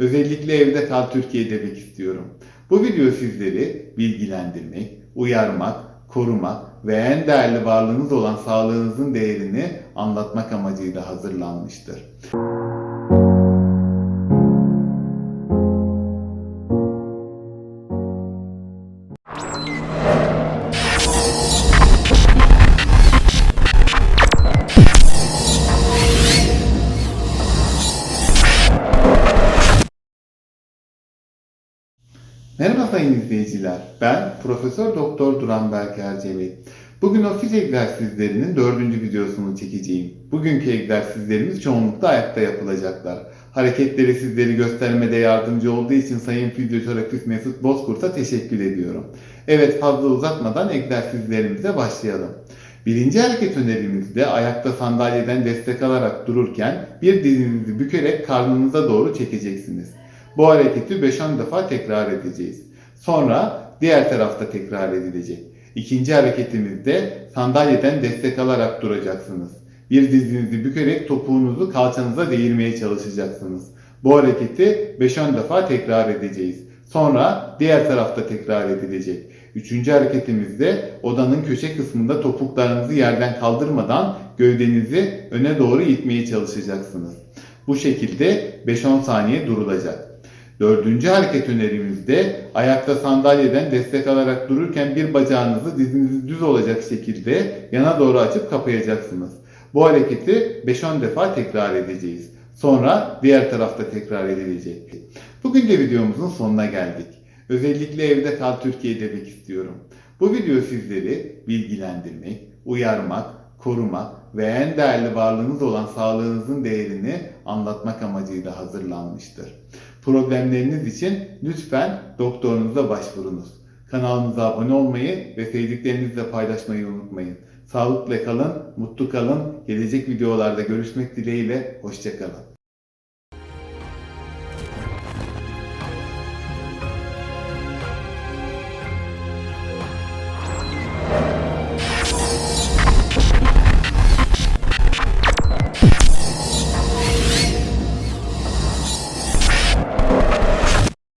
Özellikle evde kal Türkiye demek istiyorum. Bu video sizleri bilgilendirmek, uyarmak, korumak ve en değerli varlığınız olan sağlığınızın değerini anlatmak amacıyla hazırlanmıştır. Merhaba sayın izleyiciler. Ben Profesör Doktor Duran Berk Erceli. Bugün ofis egzersizlerinin dördüncü videosunu çekeceğim. Bugünkü egzersizlerimiz çoğunlukla ayakta yapılacaklar. Hareketleri sizleri göstermede yardımcı olduğu için Sayın Fizyoterapist Mesut Bozkurt'a teşekkür ediyorum. Evet fazla uzatmadan egzersizlerimize başlayalım. Birinci hareket önerimizde ayakta sandalyeden destek alarak dururken bir dizinizi bükerek karnınıza doğru çekeceksiniz. Bu hareketi 5-10 defa tekrar edeceğiz. Sonra diğer tarafta tekrar edilecek. İkinci hareketimizde sandalyeden destek alarak duracaksınız. Bir dizinizi bükerek topuğunuzu kalçanıza değirmeye çalışacaksınız. Bu hareketi 5-10 defa tekrar edeceğiz. Sonra diğer tarafta tekrar edilecek. Üçüncü hareketimizde odanın köşe kısmında topuklarınızı yerden kaldırmadan gövdenizi öne doğru itmeye çalışacaksınız. Bu şekilde 5-10 saniye durulacak. Dördüncü hareket önerimizde ayakta sandalyeden destek alarak dururken bir bacağınızı diziniz düz olacak şekilde yana doğru açıp kapayacaksınız. Bu hareketi 5-10 defa tekrar edeceğiz. Sonra diğer tarafta tekrar edilecek. Bugün de videomuzun sonuna geldik. Özellikle evde kal Türkiye demek istiyorum. Bu video sizleri bilgilendirmek, uyarmak, korumak ve en değerli varlığınız olan sağlığınızın değerini anlatmak amacıyla hazırlanmıştır. Problemleriniz için lütfen doktorunuza başvurunuz. Kanalımıza abone olmayı ve sevdiklerinizle paylaşmayı unutmayın. Sağlıkla kalın, mutlu kalın. Gelecek videolarda görüşmek dileğiyle, hoşçakalın.